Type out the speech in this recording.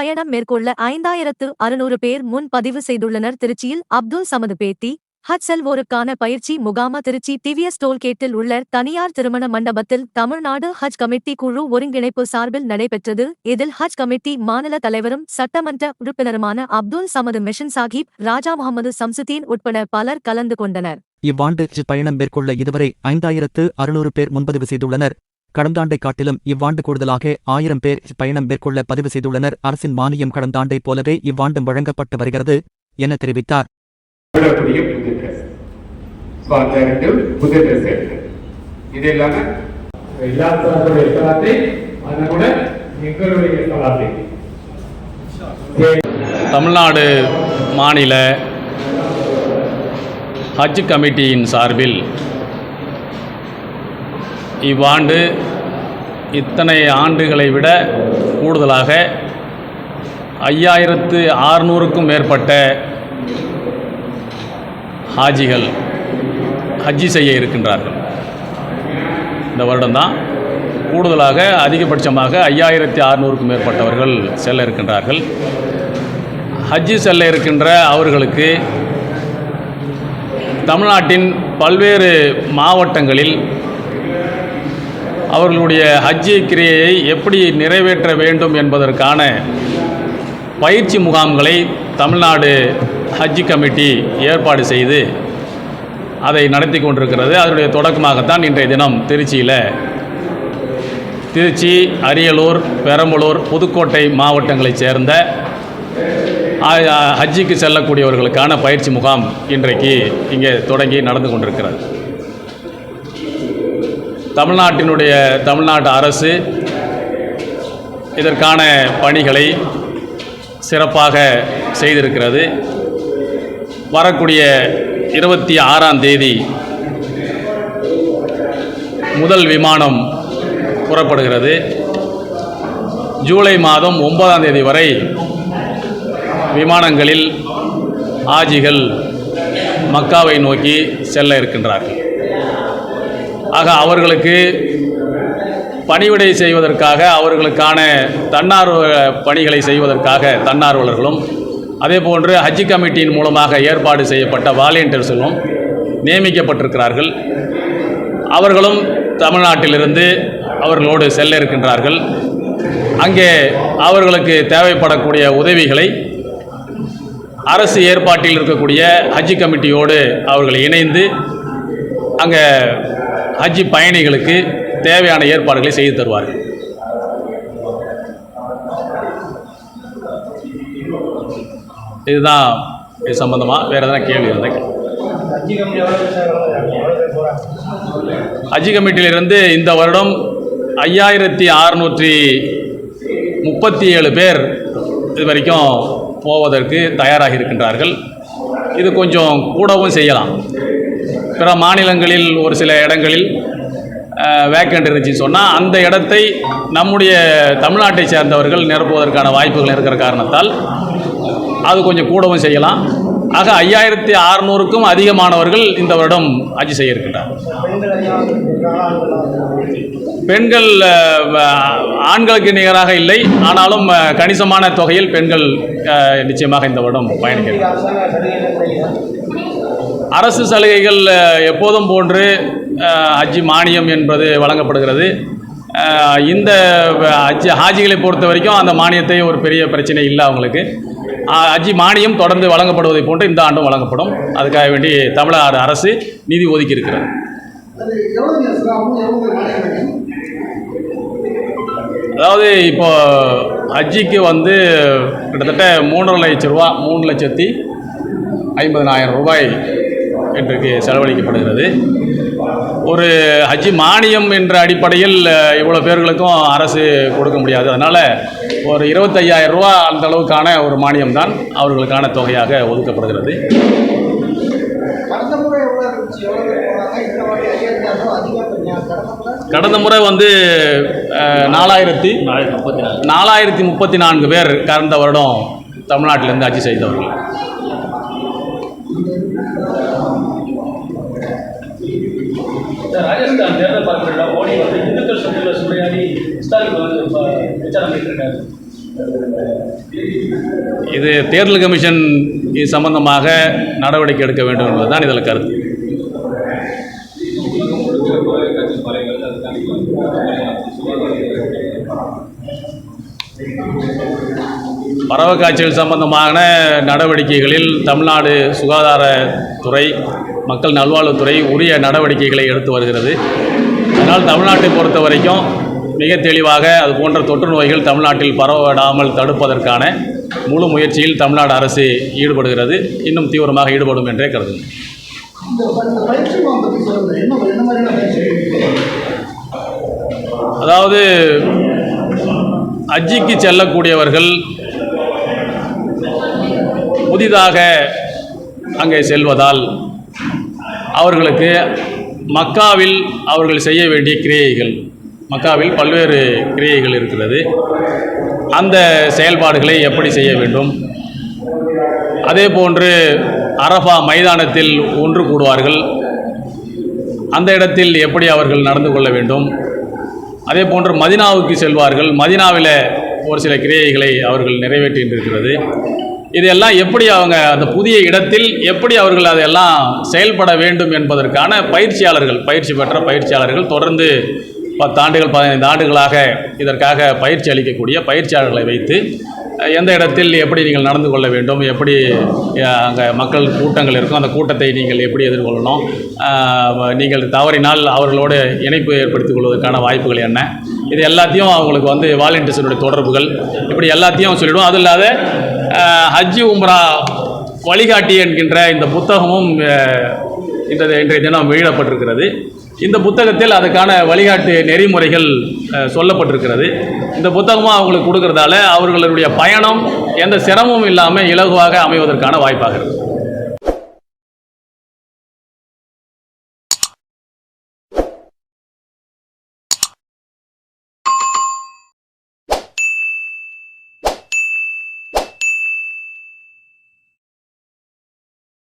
பயணம் மேற்கொள்ள ஐந்தாயிரத்து அறுநூறு பேர் முன் பதிவு செய்துள்ளனர். திருச்சியில் அப்துல் சமது பேத்தி ஹஜ் செல்வோருக்கான பயிற்சி முகாம திருச்சி டிவிஎஸ் டோல்கேட்டில் உள்ள தனியார் திருமண மண்டபத்தில் தமிழ்நாடு ஹஜ் கமிட்டி குழு ஒருங்கிணைப்பு சார்பில் நடைபெற்றது. இதில் ஹஜ் கமிட்டி மாநில தலைவரும் சட்டமன்ற உறுப்பினருமான அப்துல் சமது மிஷன் சாஹிப் ராஜா முகமது சம்சுதீன் உட்பட பலர் கலந்து கொண்டனர். இவ்வாண்டு பயணம் மேற்கொள்ள இதுவரை ஐந்தாயிரத்து அறுநூறு பேர் முன்பதிவு செய்துள்ளனர். கடந்த ஆண்டைக் காட்டிலும் இவ்வாண்டு கூடுதலாக ஆயிரம் பேர் பயணம் மேற்கொள்ள பதிவு செய்துள்ளனர். அரசின் மானியம் கடந்த போலவே இவ்வாண்டும் வழங்கப்பட்டு வருகிறது என தெரிவித்தார். தமிழ்நாடு மாநில ஹஜ் கமிட்டியின் சார்பில் இவ்வாண்டு இத்தனை ஆண்டுகளை விட கூடுதலாக ஐயாயிரத்து ஆறுநூறுக்கும் மேற்பட்ட ஹாஜிகள் ஹஜ்ஜி செய்ய இருக்கின்றார்கள். இந்த வருடம்தான் கூடுதலாக அதிகபட்சமாக ஐயாயிரத்தி அறுநூறுக்கும் மேற்பட்டவர்கள் செல்ல இருக்கின்றார்கள். ஹஜ்ஜி செல்ல இருக்கின்ற அவர்களுக்கு தமிழ்நாட்டின் பல்வேறு மாவட்டங்களில் அவர்களுடைய ஹஜ்ஜி கிரியையை எப்படி நிறைவேற்ற வேண்டும் என்பதற்கான பயிற்சி முகாம்களை தமிழ்நாடு ஹஜ்ஜி கமிட்டி ஏற்பாடு செய்து அதை நடத்தி கொண்டிருக்கிறது. அதனுடைய தொடக்கமாகத்தான் இன்றைய தினம் திருச்சியில் திருச்சி அரியலூர் பெரம்பலூர் புதுக்கோட்டை மாவட்டங்களைச் சேர்ந்த ஹஜ்ஜிக்கு செல்லக்கூடியவர்களுக்கான பயிற்சி முகாம் இன்றைக்கு இங்கே தொடங்கி நடந்து கொண்டிருக்கிறது. தமிழ்நாட்டினுடைய தமிழ்நாட்டு அரசு இதற்கான பணிகளை சிறப்பாக செய்திருக்கிறது. வரக்கூடிய இருபத்தி ஆறாம் தேதி முதல் விமானம் புறப்படுகிறது. ஜூலை மாதம் ஒன்பதாம் தேதி வரை விமானங்களில் ஆஜிகள் மக்காவை நோக்கி செல்ல இருக்கின்றார்கள். ஆக அவர்களுக்கு பணிவிடை செய்வதற்காக அவர்களுக்கான தன்னார்வ பணிகளை செய்வதற்காக தன்னார்வலர்களும் அதே போன்று ஹஜ்ஜி கமிட்டியின் மூலமாக ஏற்பாடு செய்யப்பட்ட வாலண்டியர்ஸும் நியமிக்கப்பட்டிருக்கிறார்கள். அவர்களும் தமிழ்நாட்டிலிருந்து அவர்களோடு செல்ல இருக்கின்றார்கள் அங்கே அவர்களுக்கு தேவைப்படக்கூடிய உதவிகளை அரசு ஏற்பாட்டில் இருக்கக்கூடிய ஹஜ்ஜி கமிட்டியோடு அவர்கள் இணைந்து அங்கே ஹஜ்ஜி பயணிகளுக்கு தேவையான ஏற்பாடுகளை செய்து தருவார்கள். இதுதான் இது சம்பந்தமாக வேறு எதனா கேள்வி இருந்தால் ஹஜ்ஜி கமிட்டியிலிருந்து இந்த வருடம் ஐயாயிரத்தி அறுநூற்றி முப்பத்தி ஏழு பேர் இது வரைக்கும் போவதற்கு தயாராக இருக்கின்றார்கள். இது கொஞ்சம் கூடவும் செய்யலாம். பிற மாநிலங்களில் ஒரு சில இடங்களில் வேக்கண்ட் இருந்துச்சுன்னு சொன்னால் அந்த இடத்தை நம்முடைய தமிழ்நாட்டை சேர்ந்தவர்கள் நிரப்புவதற்கான வாய்ப்புகள் இருக்கிற காரணத்தால் அது கொஞ்சம் கூடவும் செய்யலாம். ஆக ஐயாயிரத்தி அறுநூறுக்கும் அதிகமானவர்கள் இந்த வருடம் ஆட்சி செய்ய இருக்கின்றார் பெண்கள் ஆண்களுக்கு நிகராக இல்லை. ஆனாலும் கணிசமான தொகையில் பெண்கள் நிச்சயமாக இந்த வருடம் பயணிக்கிறார் அரசு சலுகைகள் எப்போதும் போன்று ஹஜ்ஜி மானியம் என்பது வழங்கப்படுகிறது. இந்த ஹஜ்ஜி ஹாஜிகளை பொறுத்த வரைக்கும் அந்த மானியத்தை ஒரு பெரிய பிரச்சனை இல்லை அவங்களுக்கு. அஜி ஹஜ்ஜி மானியம் தொடர்ந்து வழங்கப்படுவதை போன்று இந்த ஆண்டும் வழங்கப்படும். அதுக்காக வேண்டி தமிழ்நாடு அரசு நிதி ஒதுக்கி இருக்கிறது அதாவது இப்போ ஹஜ்ஜிக்கு வந்து கிட்டத்தட்ட மூன்றரை லட்சம் ரூபா மூணு லட்சத்தி ஐம்பதனாயிரம் ரூபாய் இன்றைக்கு செலவழிக்கப்படுகிறது. ஒரு ஹஜ்ஜி மானியம் என்ற அடிப்படையில் இவ்வளோ பேர்களுக்கும் அரசு கொடுக்க முடியாது. அதனால் ஒரு இருபத்தையாயிரம் ரூபா அந்த அளவுக்கான ஒரு மானியம் தான் அவர்களுக்கான தொகையாக ஒதுக்கப்படுகிறது. கடந்த முறை வந்து நாலாயிரத்தி நாலாயிரத்தி முப்பத்தி நான்கு. பேர் கடந்த வருடம் தமிழ்நாட்டிலிருந்து ஹஜ்ஜி செய்தவர்கள். ராஜஸ்தான் தேர்தல் பார்வையில் மோடி வந்து இந்துக்கள் சொத்துல சூறையாடி ஸ்டாலின் வந்து ப- பிரச்சாரம் பண்ணிட்டு இது தேர்தல் கமிஷன் சம்பந்தமாக நடவடிக்கை எடுக்க வேண்டும் என்பதுதான் இதில் கருத்து. பறவை காய்ச்சல் சம்பந்தமான நடவடிக்கைகளில் தமிழ்நாடு சுகாதாரத்துறை மக்கள் நல்வாழ்வுத்துறை உரிய நடவடிக்கைகளை எடுத்து வருகிறது. அதனால் தமிழ்நாட்டை பொறுத்த வரைக்கும் மிக தெளிவாக அது போன்ற தொற்று நோய்கள் தமிழ்நாட்டில் பரவவிடாமல் தடுப்பதற்கான முழு முயற்சியில் தமிழ்நாடு அரசு ஈடுபடுகிறது. இன்னும் தீவிரமாக ஈடுபடும் என்றே கருதுகிறேன். அதாவது ஹஜ்ஜிக்கு செல்லக்கூடியவர்கள் புதிதாக அங்கே செல்வதால் அவர்களுக்கு மக்காவில் அவர்கள் செய்ய வேண்டிய கிரியைகள் மக்காவில் பல்வேறு கிரியைகள் இருக்கிறது. அந்த செயல்பாடுகளை எப்படி செய்ய வேண்டும்? அதே போன்று அரஃபா மைதானத்தில் ஒன்று கூடுவார்கள். அந்த இடத்தில் எப்படி அவர்கள் நடந்து கொள்ள வேண்டும்? அதே போன்று மதினாவுக்கு செல்வார்கள். மதினாவில் ஒரு சில கிரியைகளை அவர்கள் நிறைவேற்றியிருக்கிறது. இதெல்லாம் எப்படி அவங்க அந்த புதிய இடத்தில் எப்படி அவர்கள் அதையெல்லாம் செயல்பட வேண்டும் என்பதற்கான பயிற்சியாளர்கள் பயிற்சி பெற்ற பயிற்சியாளர்கள் தொடர்ந்து பத்தாண்டுகள் பதினைந்து ஆண்டுகளாக இதற்காக பயிற்சி அளிக்கக்கூடிய பயிற்சியாளர்களை வைத்து எந்த இடத்தில் எப்படி நீங்கள் நடந்து கொள்ள வேண்டும் எப்படி அங்கே மக்கள் கூட்டங்கள் இருக்கும் அந்த கூட்டத்தை நீங்கள் எப்படி எதிர்கொள்ளணும் நீங்கள் தவறினால் அவர்களோடு இணைப்பு ஏற்படுத்திக் கொள்வதற்கான வாய்ப்புகள் என்ன இது எல்லாத்தையும் அவங்களுக்கு வந்து வாலண்டியர்ஸினுடைய தொடர்புகள் இப்படி எல்லாத்தையும் சொல்லிவிடும் அது இல்லாத ஹஜ்ஜி உம்ரா வழிகாட்டி என்கின்ற இந்த புத்தகமும் இந்த இன்றைய இன்றைய தினம் வெளியிடப்பட்டிருக்கிறது. இந்த புத்தகத்தில் அதுக்கான வழிகாட்டு நெறிமுறைகள் சொல்லப்பட்டிருக்கிறது. இந்த புத்தகமும் அவங்களுக்கு கொடுக்கறதால அவர்களுடைய பயணம் எந்த சிரமமும் இல்லாமல் இலகுவாக அமைவதற்கான வாய்ப்பாக இருக்குது